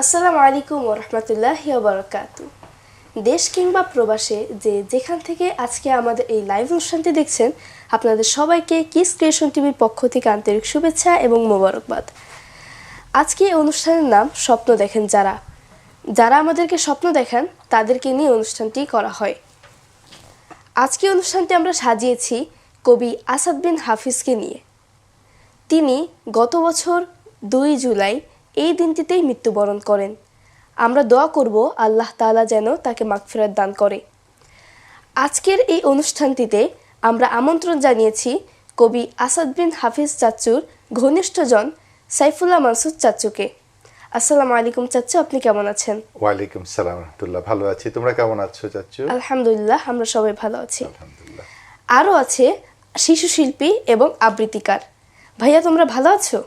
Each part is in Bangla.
আসসালামু আলাইকুম রহমতুল্লাহ বারকাতু। দেশ কিংবা প্রবাসে যে যেখান থেকে আজকে আমাদের এই লাইভ অনুষ্ঠানটি দেখছেন, আপনাদের সবাইকে কিস ক্রিয়েশন টিভির পক্ষ থেকে আন্তরিক শুভেচ্ছা এবং মোবারকবাদ। আজকে এই অনুষ্ঠানের নাম স্বপ্ন দেখেন যারা। যারা আমাদেরকে স্বপ্ন দেখান, তাদেরকে নিয়ে অনুষ্ঠানটি করা হয়। আজকে অনুষ্ঠানটি আমরা সাজিয়েছি কবি আসাদ বিন হাফিজকে নিয়ে। তিনি গত বছর দুই জুলাই এই দিনটিতেই মৃত্যুবরণ করেন। আমরা দোয়া করব আল্লাহ তাআলা যেন তাকে মাগফিরাত দান করে। আজকের এই অনুষ্ঠানটিতে আমরা আমন্ত্রণ জানিয়েছি কবি আসাদ বিন হাফিজ চাচ্চুর ঘনিষ্ঠজন সাইফুল্লাহ মানসুদ চাচ্চুকে আসসালামু আলাইকুম চাচ্চু আপনি কেমন আছেন? ওয়ালাইকুম সালাম রহমতুল্লাহ ভালো আছি। তোমরা কেমন আছো চাচ্চু আলহামদুলিল্লাহ আমরা সবাই ভালো আছি। আলহামদুলিল্লাহ। আরও আছে শিশু শিল্পী এবং আবৃত্তিকার। ভাইয়া তোমরা ভালো আছো?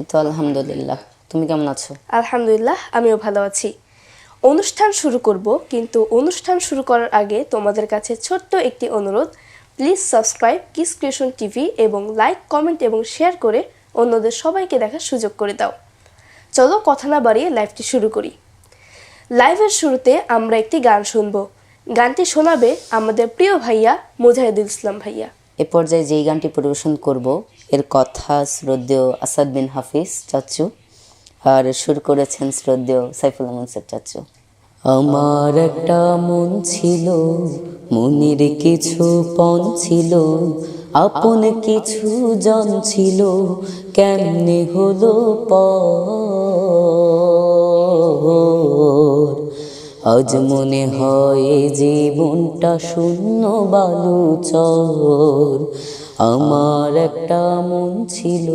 এই তো আলহামদুলিল্লাহ। তুমি কেমন আছো? আলহামদুলিল্লাহ আমিও ভালো আছি। অনুষ্ঠান শুরু করব কিন্তু অনুষ্ঠান শুরু করার আগে তোমাদের কাছে ছোট্ট একটি অনুরোধ। Please subscribe kiss creation TV এবং লাইক কমেন্ট এবং শেয়ার করে অন্যদের সবাইকে দেখার সুযোগ করে দাও। চলো কথা না বাড়িয়ে লাইভটি শুরু করি। লাইভের শুরুতে আমরা একটি গান শুনব। গানটি শোনাবে আমাদের প্রিয় ভাইয়া মুজাহিদুল ইসলাম ভাইয়া। এ পর্যায়ে যেই গানটি পরিবেশন করব, এর কথা শ্রদ্ধেয় আসাদ বিন হাফিজ চাচু আর সুর করেছেন শ্রদ্ধেয় সাইফুল্লাহ মনসুর চাচু। আমার একটা মন ছিল, মনের কিছু পণ ছিল, আপন কিছু জন ছিল, কেমনে হলো পর? আজ মনে হয় জীবনটা শূন্য বালুচর আমার একটা মন ছিল।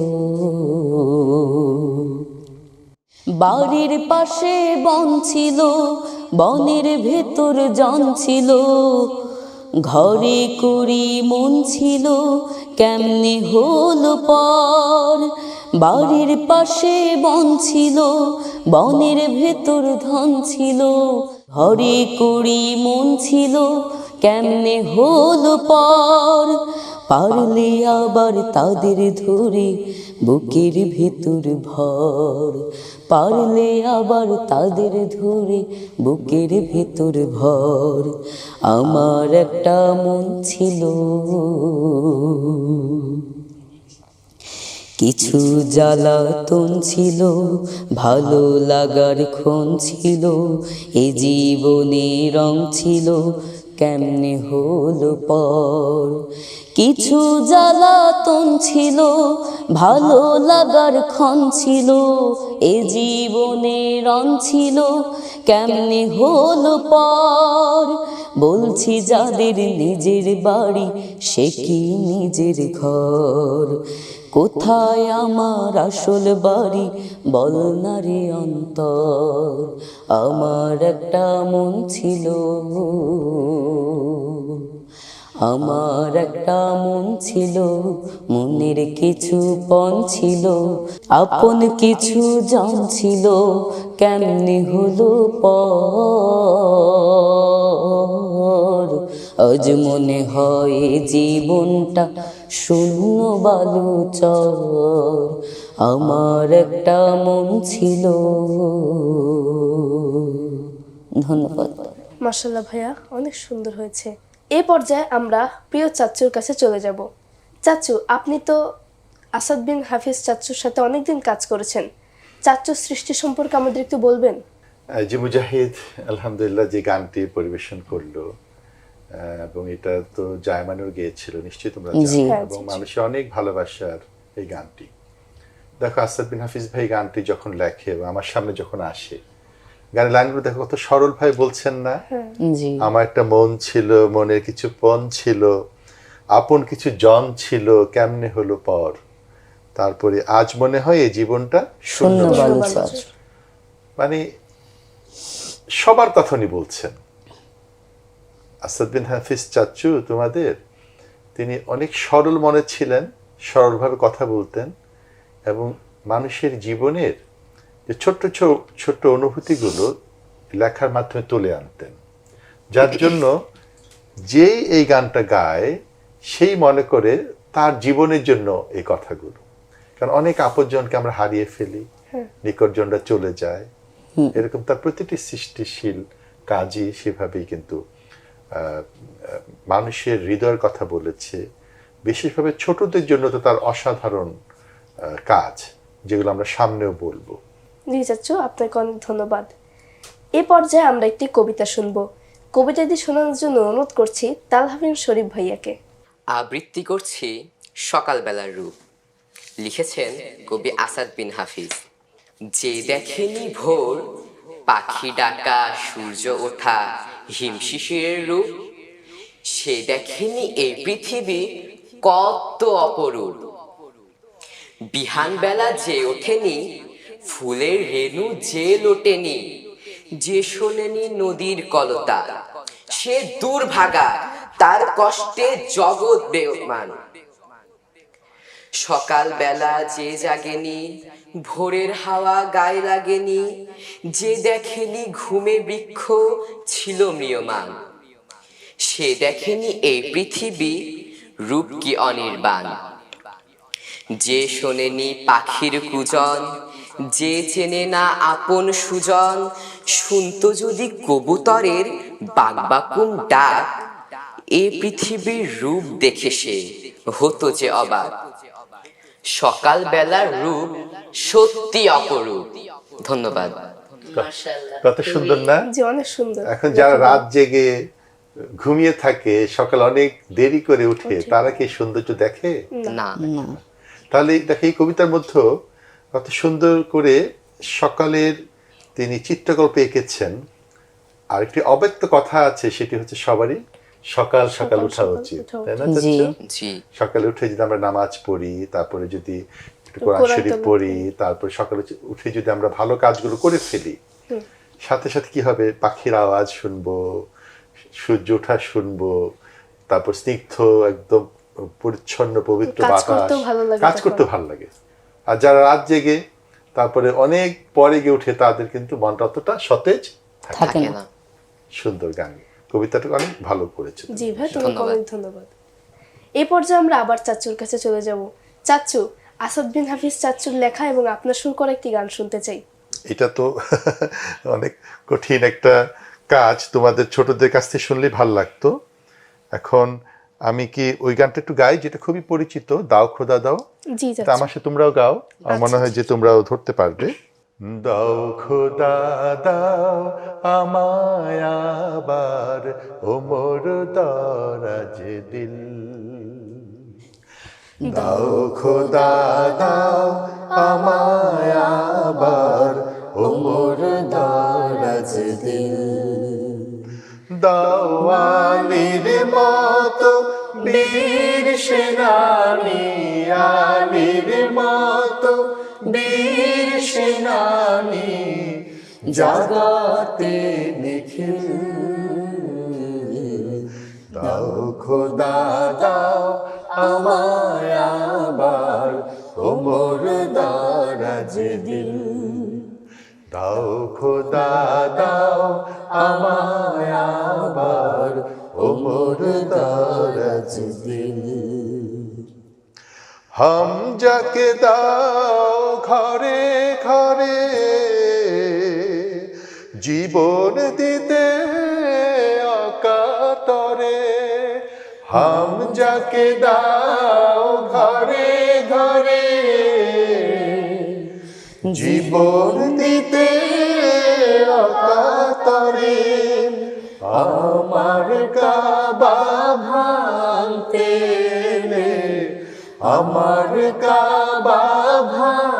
বাড়ির পাশে বন ছিল, বনের ভেতর জন ছিল। ঘরে কুড়ি মন ছিল, কেমনে হল পর? বাড়ির পাশে বন ছিল, বনের ভেতর ধন ছিল। ঘরে কুড়ি মন ছিল, কেমনে হল পর? পারলে আবার তাদের ধরে বুকের ভেতর ভর। পারলে আবার তাদের ধরে বুকের ভেতর ভর। আমার একটা মন ছিল। কিছু জ্বালাতন ছিল, ভালো লাগার ক্ষণ ছিল, এ জীবনে রং ছিল, কেমনে হলো পর? কিছু জ্বালাতন ছিল, ভালো লাগার ক্ষণ ছিল, এ জীবনে রং ছিল, কেমনে হলো পর? বলছি যাদের নিজের বাড়ি, সে কি নিজের ঘর? কোথায় আমার আসল বাড়ি? বল না রে অন্তর, আমার একটা মন ছিল। আমার একটা মন ছিল, মনের কিছু পণ ছিল। আপন কিছু জন ছিল, কেমনি হলো পর? আজ মনে হয় জীবনটা শূন্য বালু চর আমার একটা মন ছিল। ধন্যবাদ। মার্শাল্লাহ ভাইয়া অনেক সুন্দর হয়েছে। এ পর্যায়ে আমরা প্রিয় চাচ্চুর কাছে চলে যাব। চাচ্চু আপনি তো আসাদ বিন হাফিজ চাচ্চুর সাথে অনেকদিন কাজ করেছেন। চাচ্চুর সৃষ্টি সম্পর্কে আমাদের একটু বলবেন? জি মুজাহিদ আলহামদুলিল্লাহ যে গানটি পরিবেশন করল এবং এটা তো জায়মানুর গেয়েছিল নিশ্চয়ই তোমরা হ্যাঁ, এবং। মানুষের অনেক ভালোবাসার এই গানটি। দেখো আসাদ বিন হাফিজ ভাই গানটি যখন লেখে এবং আমার সামনে যখন আসে গানের লাইনগুলো দেখো কত সরল ভাই বলছেন না? আমার একটা মন ছিল মনের কিছু পণ ছিল আপন কিছু জন ছিল কেমনে হলো পর? তারপরে আজ মনে হয় এই জীবনটা শূন্য মানে সবার কথা উনি বলছেন। আসাদ বিন হাফিজ চাচ্চু তোমাদের তিনি অনেক সরল মনে ছিলেন সরলভাবে কথা বলতেন এবং মানুষের জীবনের যে ছোট্ট ছোট্ট অনুভূতিগুলো লেখার মাধ্যমে তুলে আনতেন। যার জন্য যেই এই গানটা গায় সেই মনে করে তার জীবনের জন্য এই কথাগুলো। কারণ অনেক আপনজনকে আমরা হারিয়ে ফেলি নিকটজনরা চলে যায়। এরকম তার প্রতিটি সৃষ্টিশীল কাজই সেভাবেই কিন্তু মানুষের হৃদয়ের কথা বলেছে। বিশেষভাবে ছোটদের জন্য তো তার অসাধারণ কাজ যেগুলো আমরা সামনেও বলব। জি চাচ্ছু আপনাকে অনেক ধন্যবাদ। এ পর্যায়ে আমরা একটি কবিতা শুনব। কবিতাটি শোনানোর জন্য অনুরোধ করছি তালহাবিন শরীফ ভাইয়াকে। আবৃত্তি করছি সকালবেলার রূপ। লিখেছেন কবি আসাদ বিন হাফিজ। যে দেখেনি ভোর পাখি ডাকা সূর্য ওঠা হিমশিশিরের রূপ, সে দেখেনি এই পৃথিবী কত অপরূপ। বিহান বেলা যে ওঠেনি, ফুলের রেণু যে লোটেনি, যে শোনেনি নদীর কলতা, সে দুর্ভাগা, তার কষ্টে জগৎ বেয়মান সকাল বেলা যে জাগেনি, ভোরের হাওয়া গায়ে লাগেনি, যে দেখেনি ঘুমে বৃক্ষ ছিল ম্রিয়মান সে দেখেনি এই পৃথিবী রূপ কি অনির্বাণ। যে শোনেনি পাখির কুজন, যে চেনে না আপন সুজন, শুনতো যদি কবুতরের বাগবাকুম ডাক, এ পৃথিবীর রূপ দেখে সে হতো যে অবাক। সকাল বেলার রূপ সত্যি অপরূপ। ধন্যবাদ। কত সুন্দর না? অনেক সুন্দর। এখন যারা রাত জেগে ঘুমিয়ে থাকে সকাল অনেক দেরি করে উঠে তারা কি সৌন্দর্য দেখে? না। তাহলে দেখে এই কবিতার মধ্যে কত সুন্দর করে সকালের তিনি চিত্রকল্পে এঁকেছেন। আর একটি অব্যক্ত কথা আছে সেটি হচ্ছে সবারই। সকাল সকাল ওঠা উচিত তাই না জি। সকালে উঠে যদি আমরা নামাজ পড়ি তারপরে যদি একটু কোরআন শরীফ পড়ি তারপরে সকালে উঠে যদি আমরা ভালো কাজগুলো করে ফেলি সাথে সাথে কি হবে? পাখির আওয়াজ শুনব সূর্য ওঠা শুনব তারপর স্নিগ্ধ একদম পরিচ্ছন্ন পবিত্র বাতাস। করতেও ভালো লাগে কাজ করতে ভালো লাগে। আর যারা রাত জেগে তারপরে অনেক পরে গিয়ে উঠে তাদের কিন্তু মনটা অতটা সতেজ থাকে না। সুন্দর গান। কবিতাটা অনেক ভালো করেছে জি ভাই তোমাকে ধন্যবাদ। অনেক ধন্যবাদ। এই পর্যায়ে আমরা আবার চাচ্চুর কাছে চলে যাব। চাচ্চু আসাদ বিন হাফিজ চাচ্চুর লেখা এবং আপনার সুর করা একটি গান শুনতে চাই। এটা তো অনেক কঠিন একটা কাজ তোমাদের ছোটদের কাছ থেকে শুনলে ভালো লাগতো। এখন আমি কি ওই গানটা একটু গাই যেটা খুবই পরিচিত দাও খোদা দাও? জি আমার সাথে তোমরাও গাও। আমার মনে হয় যে তোমরাও ধরতে পারবে। দাও খোদা, দাও আমায় আবার ওমর দরাজ দিল। দাও খোদা, দাও আমায় আবার ওমর দরাজ দিল। দাওয়ালির মতো বীর সেনানি, আলির মতো সেনানি জাগাতে নিখিল। দাও খোদা, দাও আমায় আবার ওমর দারাজ দিল দাও খোদা, দাও আমায় আবার ওমর দারাজ দিল হাম যাকে দাও ঘরে ঘরে জীবন দিতে অকাতরে। হাম যাকে দাও ঘরে ঘরে। জীবন দিতে অকাতরে আমার কাবা ভাঙতে আমার কাবা এলে,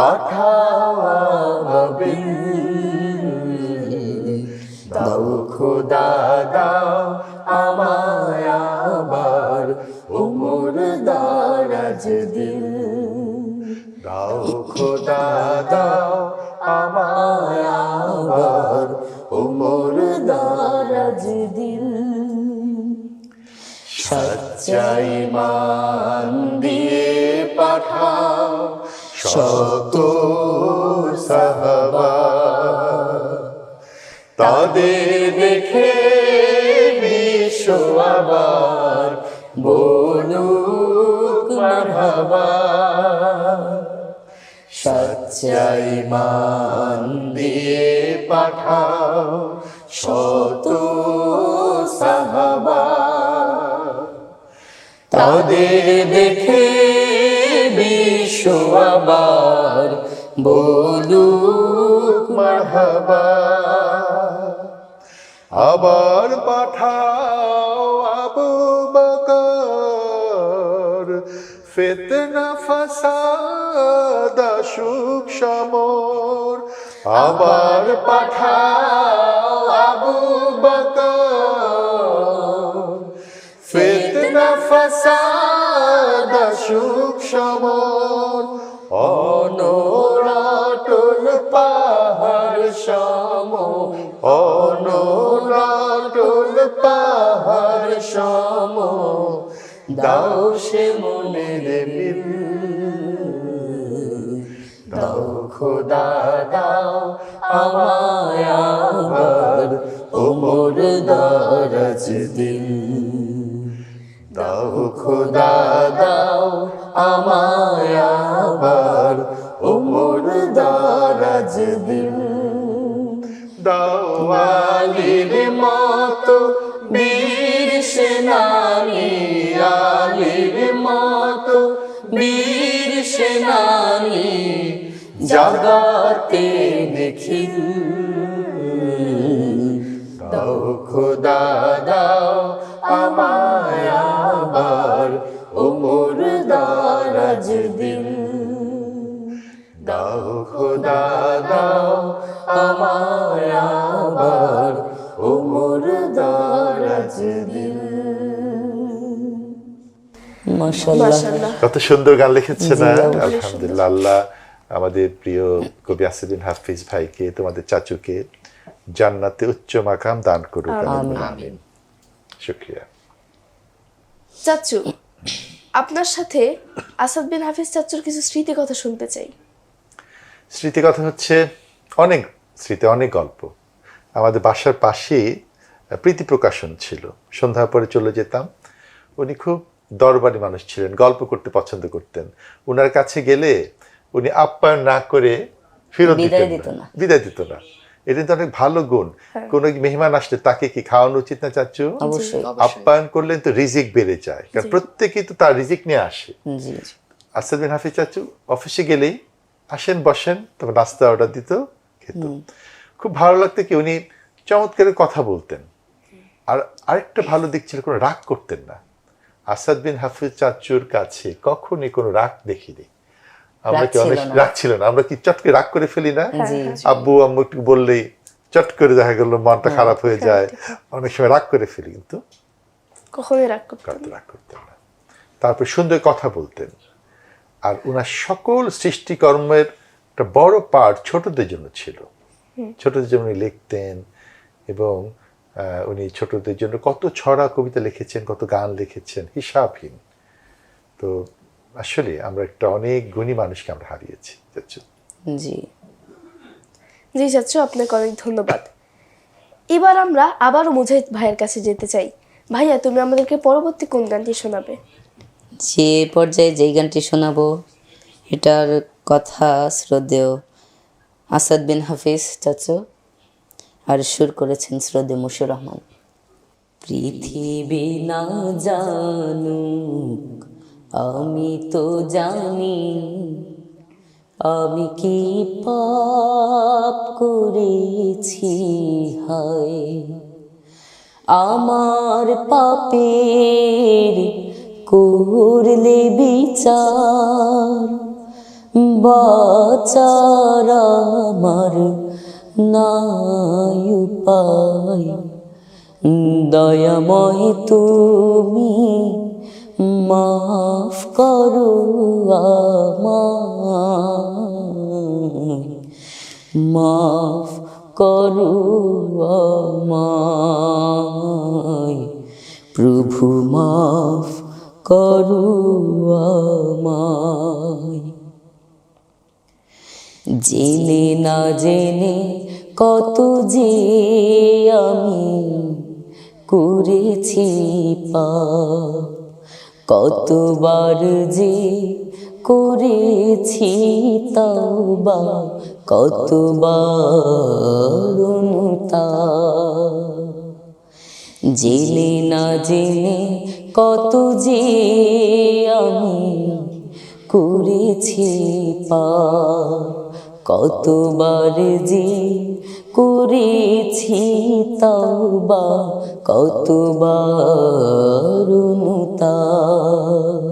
পাঠাওয়া হবে দাও খোদা, দাও আমায় আবার উমর দারাজ দিল দাও খোদা, দাও আমায় আবার উমর দারাজ দিল সচ্চাই মান দিয়ে পাঠাও শত সাহাবা, তাদের দেখে এসো আবার বলুক মারহাবা সচ্চাই মান দিয়ে পাঠাও শত সাহাবা। তাদের দেখে বিশ্ব আবার, বলুক মারহাবা। আবার পাঠাও আবু বকর, ফিতনা ফাসাদ, সুখ সমর। আবার পাঠাও আবু বকর, ফিতনা ফাসাদ, সুখ সমর। সে মিল। দাও খোদা, দাও আমায় আবার ওমর দারাজ দিল দাও খোদা, দাও আমায় আবার ওমর দারাজ দিল বীর জগতে দেখি দাও খোদা দাও আমায় কত সুন্দর গান লিখেছে না আলহামদুলিল্লাহ। আল্লাহ আমাদের প্রিয় কবি আসিদিন হাফিজ ভাইকে তোমাদের চাচুকে জান্নাতে উচ্চ মাকাম দান করুক আমিন। শুক্রিয়া। চাচু আপনার সাথে আসাদ বিন হাফিজ চাচুর কিছু স্মৃতি কথা শুনতে চাই। স্মৃতি কথা হচ্ছে অনেক স্মৃতি অনেক গল্প। আমাদের বাসার পাশেই প্রীতি প্রকাশন ছিল। সন্ধ্যার পরে চলে যেতাম। উনি খুব দরবারি মানুষ ছিলেন গল্প করতে পছন্দ করতেন। উনার কাছে গেলে উনি আপ্যায়ন না করে ফেরত বিদায় দিতেন দিত না। না। বিদায় দিত না। এটা কিন্তু অনেক ভালো গুণ। কোনো মেহমান আসলে তাকে কি খাওয়ানো উচিত না চাচ্ছু অবশ্যই। আপ্যায়ন করলে তো রিজিক বেড়ে যায়। কারণ প্রত্যেকেই তো তার রিজিক নিয়ে আসে। আসাদ বিন হাফিজ চাচু অফিসে গেলেই আসেন বসেন তবে নাস্তা অর্ডার দিত খেত। খুব ভালো লাগতো কি উনি চমৎকার কথা বলতেন। আর আরেকটা ভালো দিক ছিল কোনো রাগ করতেন না। আসাদ বিন হাফিজ চাচুর কাছে কখনই কোনো রাগ দেখিনি। আমরা কি অনেক রাগ ছিল না? আমরা কি চট করে রাগ করে ফেলি না? আব্বু আম্মু একটু বললেই চট করে দেখা গেল মনটা খারাপ হয়ে যায়। অনেক সময় রাগ করে ফেলি কিন্তু কখনোই রাগ করতেন করতে রাগ করতেন না। তারপর সুন্দর কথা বলতেন। আর ওনার সকল সৃষ্টিকর্মের একটা বড় পার্ট ছোটদের জন্য ছিল। ছোটদের জন্য উনি লিখতেন এবং উনি ছোটদের জন্য কত ছড়া কবিতা লিখেছেন কত গান লিখেছেন হিসাবহীন। তো আসলে আমরা একটা অনেক গুণী মানুষকে আমরা হারিয়েছি চাচ্ছু? জি। জি চাচু আপনাকে অনেক ধন্যবাদ। এবার আমরা আবারও মুজাহিদ ভাইয়ের কাছে যেতে চাই। ভাইয়া তুমি আমাদেরকে পরবর্তী কোন গানটি শোনাবে? যে পর্যায়ে যেই গানটি শোনাবো এটার কথা শ্রদ্ধেয় আসাদ বিন হাফিজ চাচু আর সুর করেছেন শ্রদ্ধে মুশুর রহমান। পৃথিবী না জানু আমি তো জানি, আমি কি পাপ করেছি, হায়। আমার পাপের করলে বিচার, বাচার আমার নাই উপায় দয়াময় তুমি মাফ করো মাফ করু আমায়। প্রভু মাফ করু আমায়। জেনে না জেনে কত যে আমি করেছি পাপ, কতবার যে করেছি তওবা, কতবার জেনে না জেনে কত যে আমি করেছি পা কতবার যে করেছি তওবা, কতবার অনুতাপ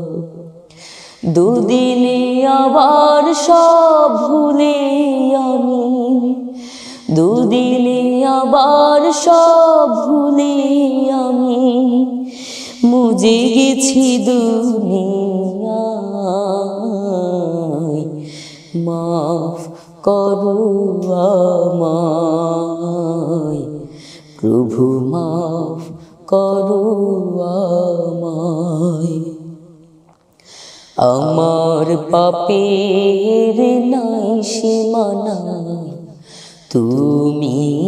দুদিনে আবার সব ভুলে আমি, দুদিনে আবার সব ভুলে আমি, মুজে গেছি দুনিয়ায়, মাফ করো আমায়। প্রভু মাফ করো আমায়। আমার পাপের নাই সীমানা, তুমি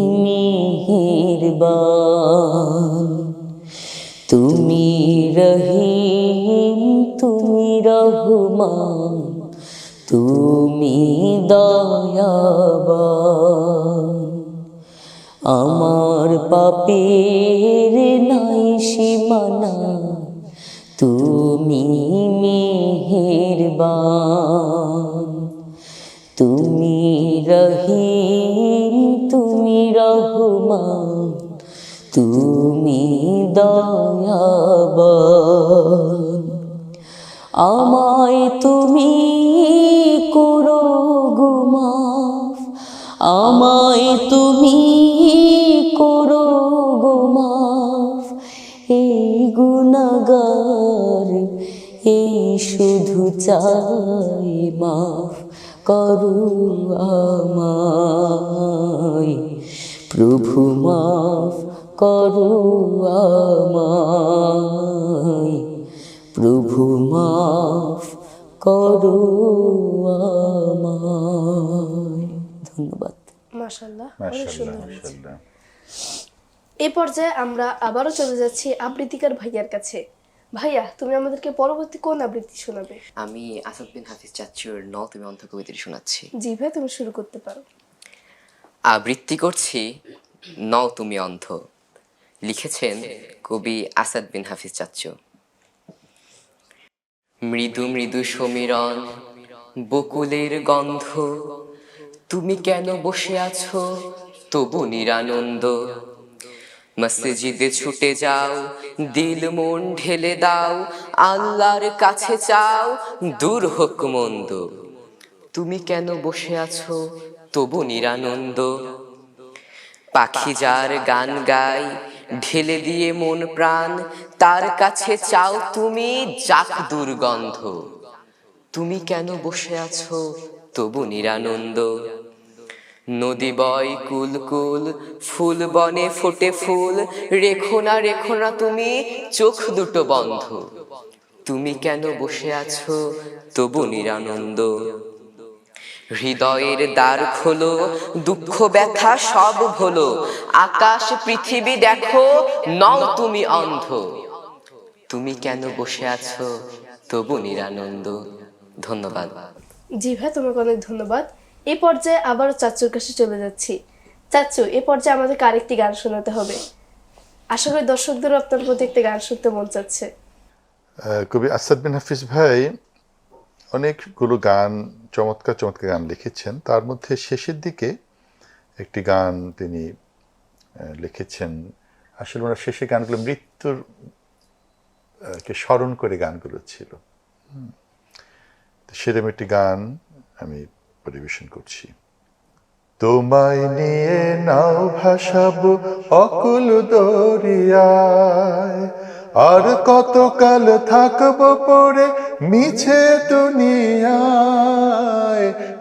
তুমি রহিম, তুমি রহমান। তুমি দয়াবান। আমার পাপের নাই সীমানা তুমি মেহেরবান। তুমি রহিম তুমি রহমান তুমি দয়াবান। আমায় তুমি করো গুমাফ আমায় তুমি করো গুমাফ এই গুণাগার এই শুধু চাই মাফ। করু আমায়, প্রভু মাফ। করু আমায়। প্রভু মাফ করু আমায়। ধন্যবাদ। মাশাল্লাহ অনেক মাশাআল্লাহ সুন্দর হয়েছে। পর্যায়ে আমরা আবারও চলে যাচ্ছি আবৃত্তিকার ভাইয়ার কাছে। ভাইয়া তুমি আমাদেরকে পরবর্তী কোন আবৃত্তি শোনাবে? আমি আসাদ বিন হাফিজ চাচ্চুর ন তুমি অন্ধ কবিতাটি শোনাচ্ছি। জি ভাই তুমি শুরু করতে পারো। আবৃত্তি করছি ন তুমি অন্ধ। লিখেছেন কবি আসাদ বিন হাফিজ চাচ্চু মৃদু মৃদু সমীরণ, বকুলের গন্ধ। তুমি কেন বসে আছো? তবু নিরানন্দ। মসজিদে ছুটে যাও, দিল মন ঢেলে দাও, আল্লাহর কাছে চাও, দূর হোক মন্দ। তুমি কেন বসে আছো? তবু নিরানন্দ। পাখি যার গান গায় ঢেলে দিয়ে মন প্রাণ, তার কাছে চাও তুমি যাক দুর্গন্ধ। তুমি কেন বসে আছো? তবু নিরানন্দ। নদী বয় কুল কুল, ফুল বনে ফোটে ফুল, রেখো না রেখো না তুমি, চোখ দুটো বন্ধ। তুমি কেন বসে আছো? তবু নিরানন্দ। হৃদয়ের দ্বার খোলো দুঃখ ব্যথা সব ভোলো। আকাশ পৃথিবী দেখো নও তুমি অন্ধ। তুমি কেন বসে আছো? তবু নিরানন্দ। ধন্যবাদ। জি ভাই তোমাকে অনেক ধন্যবাদ। এ পর্যায়ে আবারও চাচুর কাছে চলে যাচ্ছি। চাচু এ পর্যায়ে আমাদেরকে আরেকটি গান শোনাতে হবে। আশা করি দর্শকদেরও আপনার প্রতি একটি গান শুনতে মন চাচ্ছে। কবি আসাদ বিন হাফিজ ভাই অনেকগুলো গান, চমৎকার চমৎকার গান লিখেছেন। তার মধ্যে শেষের দিকে একটি গান তিনি লিখেছেন। আসলে ওনার শেষের গানগুলো মৃত্যুর কে স্মরণ করে গানগুলো ছিল। সেরকম একটি গান আমি পরিবেশন করছি। তোমায় নিয়ে নাও ভাসাবো অকুল দরিয়ায়। আর কতকাল থাকব পড়ে মিছে দুনিয়ায়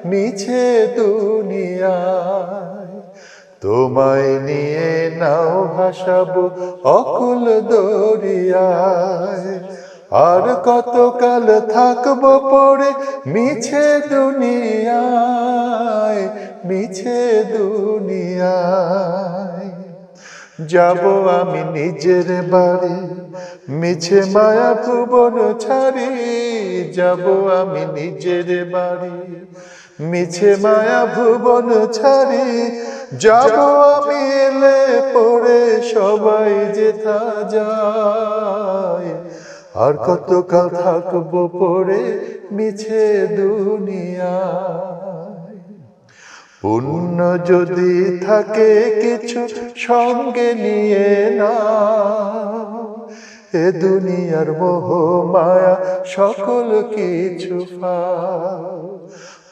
মিছে দুনিয়ায়। তোমায় নিয়ে নাও ভাসাবো অকুল দরিয়ায়। আর কতকাল থাকব পড়ে মিছে দুনিয়ায় মিছে দুনিয়ায়। যাব আমি নিজের বাড়ি মিছে মায়া ভুবন ছাড়ি, যাব আমি নিজের বাড়ি। মিছে মায়া ভুবন ছাড়ি, যাব আমি এলে পড়ে সবাই যেথা যায়। আর কতকাল থাকব পড়ে মিছে দুনিয়া পুণ্য যদি থাকে কিছু সঙ্গে নিয়ে না এ দুনিয়ার মোহ মায়া সকল কিছু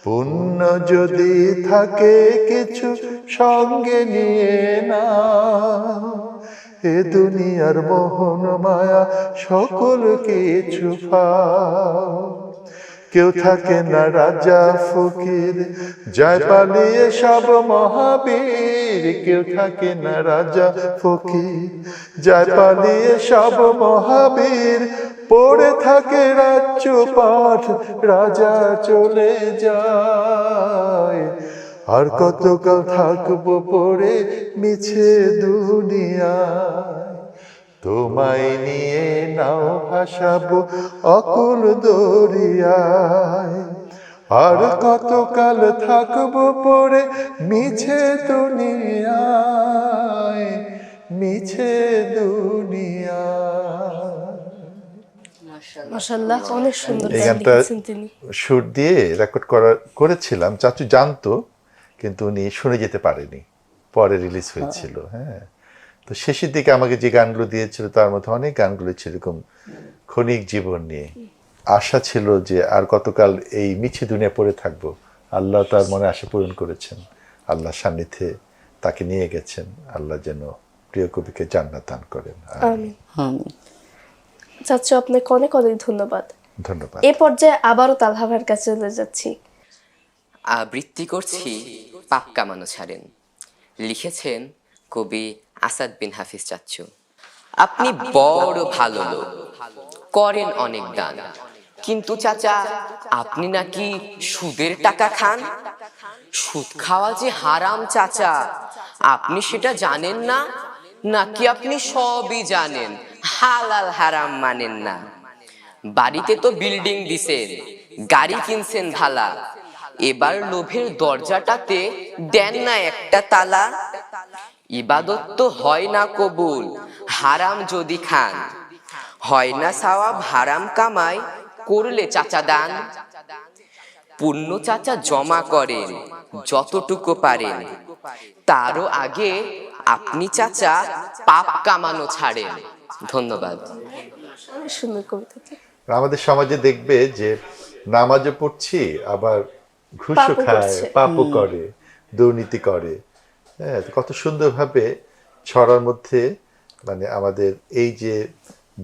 পুণ্য যদি থাকে কিছু সঙ্গে নিয়ে না। এ দুনিয়ার মোহন মায়া সকল কিছু পাও কেউ থাকে না রাজা ফকির যায় পালিয়ে সব মহাবীর। কেউ থাকে না রাজা ফকির যায় পালিয়ে সব মহাবীর। পড়ে থাকে রাজ্য পাঠ, রাজা চলে যায়। আর কতকাল থাকব পড়ে মিছে দুনিয়ায়। তোমায় নিয়ে নাও ভাসাবো অকুল দরিয়ায়। আর কতকাল থাকব পরে মিছে দুনিয়ায় মিছে মাশাল্লাহ অনেক সুন্দর এই গানটা সুর দিয়ে রেকর্ড করা করেছিলাম। চাচু জানতো কিন্তু উনি শুনে যেতে পারেনি। পরে রিলিজ হয়েছিল হ্যাঁ। তো শেষের দিকে আমাকে যে গানগুলো দিয়েছিল তার মধ্যে অনেক গানগুলো ছিল এরকম ক্ষণিক জীবন নিয়ে। আশা ছিল যে আর কতকাল এই মিছে দুনিয়া পড়ে থাকব। আল্লাহ তার মনে আশা পূরণ করেছেন। আল্লাহ সান্নিধ্যে তাকে নিয়ে গেছেন। আল্লাহ যেন প্রিয় কবিকে জান্নাত দান করেন। চাচ্ছু আপনাকে অনেক অনেক ধন্যবাদ। ধন্যবাদ। এ পর্যায়ে আবারও তালহা ভাইয়ের কাছে চলে যাচ্ছি। আবৃত্তি করছি পাপ কামানো ছাড়েন। লিখেছেন কবি আসাদ বিন হাফিজ চাচ্চু আপনি বড় ভালো লোক। করেন অনেক দান। কিন্তু চাচা আপনি নাকি সুদের টাকা খান? সুদ খাওয়া যে হারাম চাচা আপনি সেটা জানেন না? নাকি আপনি সবই জানেন হালাল হারাম মানেন না? বাড়িতে তো বিল্ডিং দিছেন গাড়ি কিনছেন ঢালা এবার লোভের দরজাটাতে দেন না একটা তালা। ইবাদত তো হয় না কবুল হারাম যদি খান। হয় না সাওয়াব হারাম কামাই করলে চাচা দান। পুণ্য চাচা জমা করেন যতটুকু পারেন। তারও আগে আপনি চাচা পাপ কামানো ছাড়েন। ধন্যবাদ। সুন্দর আমাদের সমাজে দেখবে যে নামাজও পড়ছি আবার ঘুষও পাপও খায়। পাপও করে দুর্নীতি করে। হ্যাঁ কত সুন্দরভাবে ছড়ার মধ্যে মানে আমাদের এই যে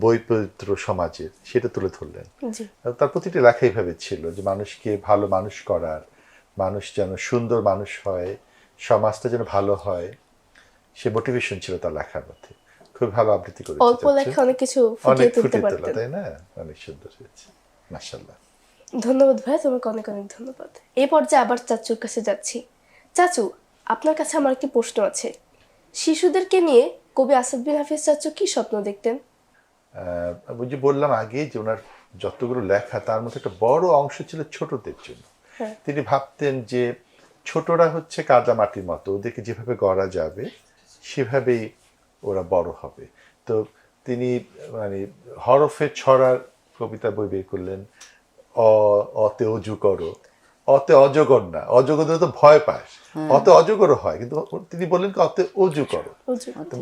বৈপবিত্র সমাজের সেটা তুলে ধরলেন। তার প্রতিটি লেখা এইভাবে ছিল যে মানুষকে ভালো মানুষ করার মানুষ যেন সুন্দর মানুষ হয় সমাজটা যেন ভালো হয় সে মোটিভেশন ছিল তার লেখার মধ্যে। খুব ভালো আবৃত্তি করেছে অল্প লেখা অনেক কিছু অনেক ফুটিয়ে তোলা তাই না? অনেক সুন্দর হয়েছে মাসাল্লাহ ধন্যবাদ ভাই তোমাকে অনেক অনেক ধন্যবাদ। এই পর্যায়ে আবার চাচুর কাছে যাচ্ছি। চাচু আপনার কাছে আমার একটি প্রশ্ন আছে। শিশুদেরকে নিয়ে কবি আসাদ বিন হাফিজ চাচু কি স্বপ্ন দেখতেন? যে বললাম আগে যে ওনার যতগুলো লেখা তার মধ্যে একটা বড় অংশ ছিল ছোটদের জন্য। হ্যাঁ। তিনি ভাবতেন যে ছোটরা হচ্ছে কাদা মাটির মতো ওদেরকে যেভাবে গড়া যাবে সেভাবেই ওরা বড় হবে। তো তিনি মানে হরফে ছড়ার কবিতা বই বের করলেন অ অতে অজু করো। অতে অজগর না। অজগর তো ভয় পায়। অতে অজগরও হয় কিন্তু তিনি বললেন অতে অজু করো।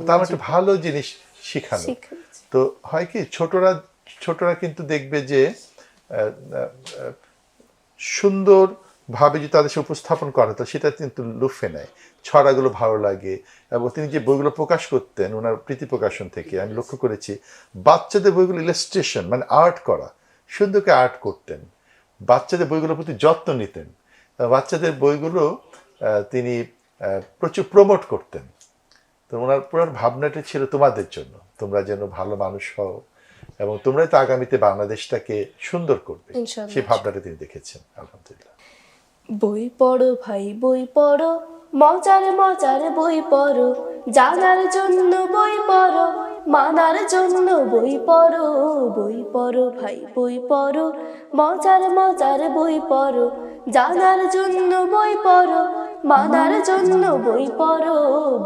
তার একটা ভালো জিনিস শিখানো। তো হয় কি ছোটরা ছোটরা কিন্তু দেখবে যে সুন্দর ভাবে যদি তাদের উপস্থাপন করে তো সেটা কিন্তু লুফে নেয়। ছড়াগুলো ভালো লাগে। এবং তিনি যে বইগুলো প্রকাশ করতেন ওনার প্রীতি প্রকাশন থেকে আমি লক্ষ্য করেছি বাচ্চাদের বইগুলো ইলাস্ট্রেশন মানে আর্ট করা। সুন্দরকে আর্ট করতেন। বাচ্চাদের বইগুলোর প্রতি যত্ন নিতেন। বাচ্চাদের বইগুলো তিনি প্রচুর প্রমোট করতেন। তো ওনার পুরো ভাবনাটা ছিল তোমাদের জন্য তোমরা যেন ভালো মানুষ হও এবং তোমরাই তো আগামীতে বাংলাদেশটাকে সুন্দর করবে। সেই ভাবনাটা তিনি দেখেছেন আলহামদুলিল্লাহ। বই পড়ো ভাই বই পড়ো মজার মজার বই পড়ো জানার জন্য বই মানার জন্য বই পড়ো বই পড়ো ভাই, বই পড়ো। মজার মজার বই পড়ো, জানার জন্য বই পড়ো। মানার জন্য বই পড়ো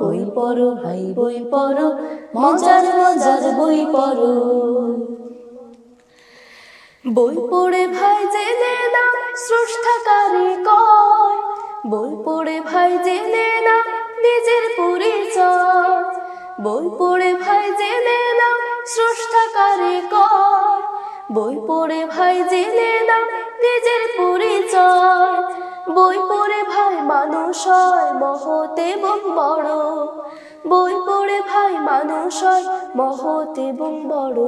বই পড়ো ভাই, বই পড়ো। মজার মজার বই পড়ো। বই পড়ে ভাই জেনে না স্রষ্টাকারী কয়? বই পড়ে ভাই জেনে না নিজের পরিচয়। বই পড়ে ভাই জেনে না স্রষ্টাকারী কর বই পড়ে ভাই জেনে নাম নিজের পরিচয়। বই পড়ে ভাই মানুষ হয় মহৎ এবং বড়। বই পড়ে ভাই মানুষ হয় মহৎ এবং বড়।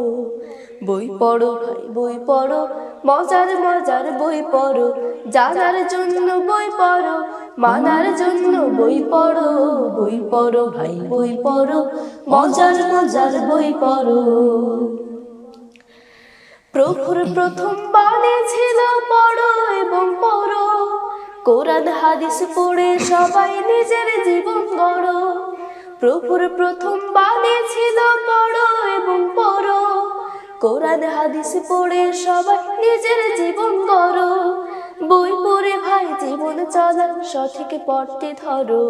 বই পড়ো ভাই, বই পড়ো, মজার মজার বই পড়ো। জানার জন্য বই পড়ো, মানার জন্য বই পড়ো। বই পড়ো ভাই, বই পড়ো, মজার মজার বই পড়ো। প্রভুর প্রথম বাণী ছিল পড়ো এবং পড়ো। কোরআন হাদিস পড়ে সবাই নিজের জীবন গড়ো। প্রভুর প্রথম বাণী ছিল পড়ো এবং পড়ো। কোরআন হাদিস পড়ে সবাই নিজের জীবন গড়ো। বই পড়ে ভাই জীবন চলার সঠিক পথটি ধরো।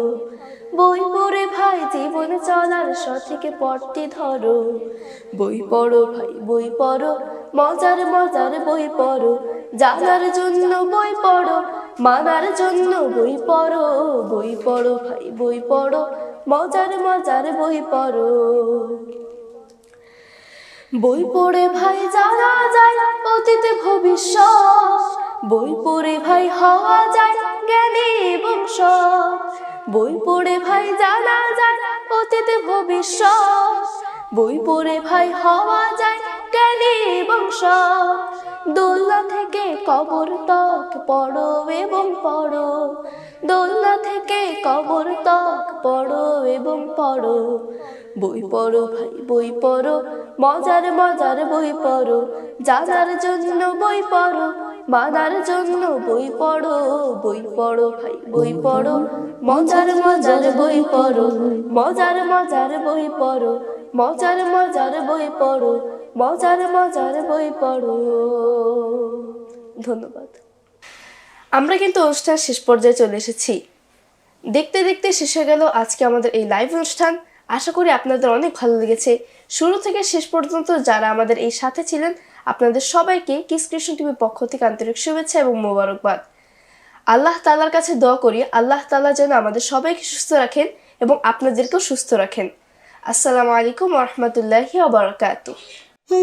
বই পড়ে ভাই জীবন চলার সঠিক পথটি ধরো। বই পড়ো ভাই, বই পড়ো, মজার মজার বই পড়ো। জানার জন্য বই পড়ো মানার জন্য বই পড়ো বই পড়ো ভাই, বই পড়ো, মজার মজার বই পড়ো। বই পড়ে ভাই জানা যায় অতীত, ভবিষ্যৎ। বই পড়ে ভাই হওয়া যায় জ্ঞানী বংশ বই পড়ে ভাই জানা যায় অতীত, ভবিষ্যৎ। বই পড়ে ভাই হওয়া যায় জ্ঞানী সৎ। দোলনা থেকে কবর তক পড়ো এবং পড়ো। দোলনা থেকে কবর তক পড়ো এবং পড়ো। বই পড়ো ভাই, বই পড়ো। মজার মজার বই পড়ো। জানার জন্য বই পড়ো। মানার জন্য বই পড়ো। বই পড়ো ভাই, বই পড়ো। মজার মজার বই পড়ো। মজার মজার বই পড়ো। মজার মজার বই পড়ো। মজার মজার বই পড়ো। ধন্যবাদ। আমরা কিন্তু অনুষ্ঠান শেষ পর্যায়ে চলে এসেছি। দেখতে দেখতে শেষ হয়ে গেল আজকে আমাদের এই লাইভ অনুষ্ঠান। আশা করি আপনাদের অনেক ভালো লেগেছে। শুরু থেকে শেষ পর্যন্ত যারা আমাদের এই সাথে ছিলেন, আপনাদের সবাইকে কিস কৃষ্ণ টিভির পক্ষ থেকে আন্তরিক শুভেচ্ছা এবং মোবারকবাদ। আল্লাহ তালার কাছে দোয়া করি, আল্লাহ তালা যেন আমাদের সবাইকে সুস্থ রাখেন এবং আপনাদেরকেও সুস্থ রাখেন। আসসালামু আলাইকুম রহমতুল্লাহি আবরকাতু For